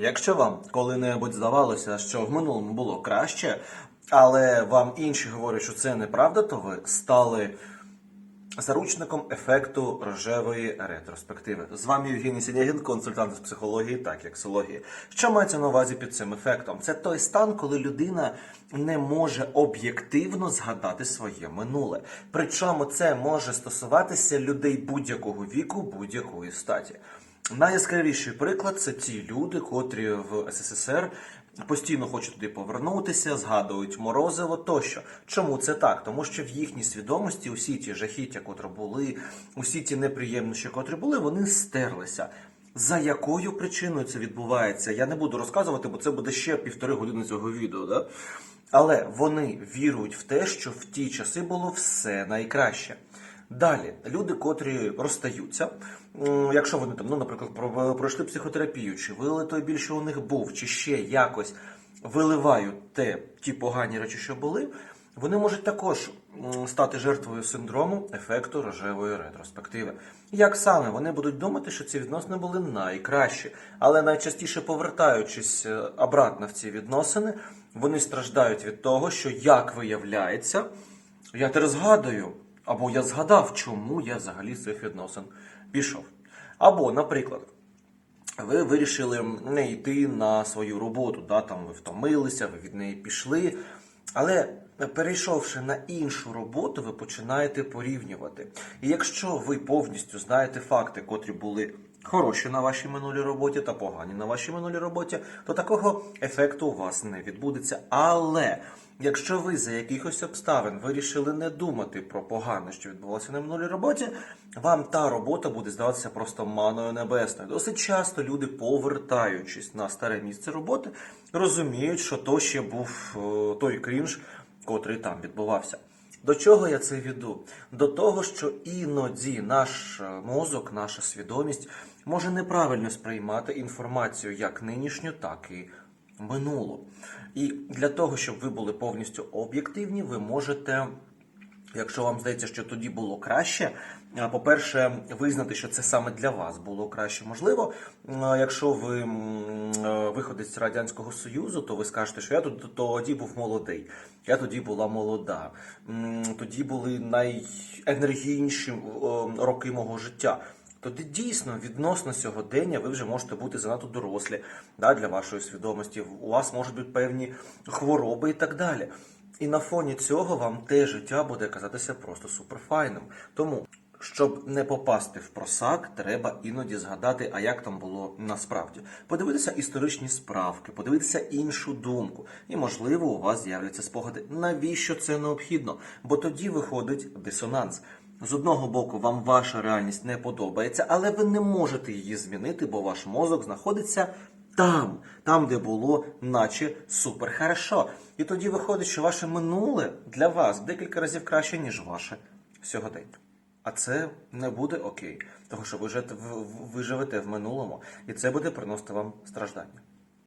Якщо вам коли-небудь здавалося, що в минулому було краще, але вам інші говорять, що це неправда, то ви стали заручником ефекту рожевої ретроспективи. З вами Євгеній Сінягін, консультант з психології та кексології. Що мається на увазі під цим ефектом? Це той стан, коли людина не може об'єктивно згадати своє минуле. Причому це може стосуватися людей будь-якого віку, будь-якої статі. Найяскравіший приклад це ті люди, котрі в СССР постійно хочуть туди повернутися, згадують морозиво тощо. Чому це так? Тому що в їхній свідомості усі ті жахіття, котрі були, усі ті неприємності, котрі були, вони стерлися. За якою причиною це відбувається? Я не буду розказувати, бо це буде ще півтори години цього відео. Да? Але вони вірують в те, що в ті часи було все найкраще. Далі, люди, котрі розстаються, якщо вони там, ну, наприклад, про- пройшли психотерапію, чи вилили той біль, що у них був, чи ще якось виливають те, ті погані речі, що були, вони можуть також стати жертвою синдрому ефекту рожевої ретроспективи. Як саме? Вони будуть думати, що ці відносини були найкращі, але найчастіше повертаючись е, обратно в ці відносини, вони страждають від того, що як виявляється, я тепер згадую, або я згадав, чому я взагалі з цих відносин пішов. Або, наприклад, ви вирішили не йти на свою роботу, да, там ви втомилися, ви від неї пішли. Але перейшовши на іншу роботу, ви починаєте порівнювати. І якщо ви повністю знаєте факти, котрі були хороші на вашій минулій роботі та погані на вашій минулій роботі, то такого ефекту у вас не відбудеться. Але якщо ви за якихось обставин вирішили не думати про погане, що відбулося на минулій роботі, вам та робота буде здаватися просто маною небесною. Досить часто люди, повертаючись на старе місце роботи, розуміють, що то ще був е, той крінж, котрий там відбувався. До чого я це веду? До того, що іноді наш е, мозок, наша свідомість може неправильно сприймати інформацію як нинішню, так і минулу. І для того, щоб ви були повністю об'єктивні, ви можете Якщо вам здається, що тоді було краще, по-перше, визнати, що це саме для вас було краще. Можливо, якщо ви виходець з радянського союзу, то ви скажете, що я тут тоді був молодий, я тоді була молода, тоді були найенергійніші роки мого життя. Тоді дійсно відносно сьогодення ви вже можете бути занадто дорослі да, для вашої свідомості. У вас можуть бути певні хвороби і так далі. І на фоні цього вам те життя буде казатися просто суперфайним. Тому, щоб не попасти в просак, треба іноді згадати, а як там було насправді. Подивитися історичні справки, подивитися іншу думку. І, можливо, у вас з'являться спогади. Навіщо це необхідно? Бо тоді виходить дисонанс. З одного боку, вам ваша реальність не подобається, але ви не можете її змінити, бо ваш мозок знаходиться там, там, де було, наче супер хорошо. І тоді виходить, що ваше минуле для вас декілька разів краще, ніж ваше сьогодення. А це не буде окей, тому що ви живете, в- минулому, і це буде приносити вам страждання.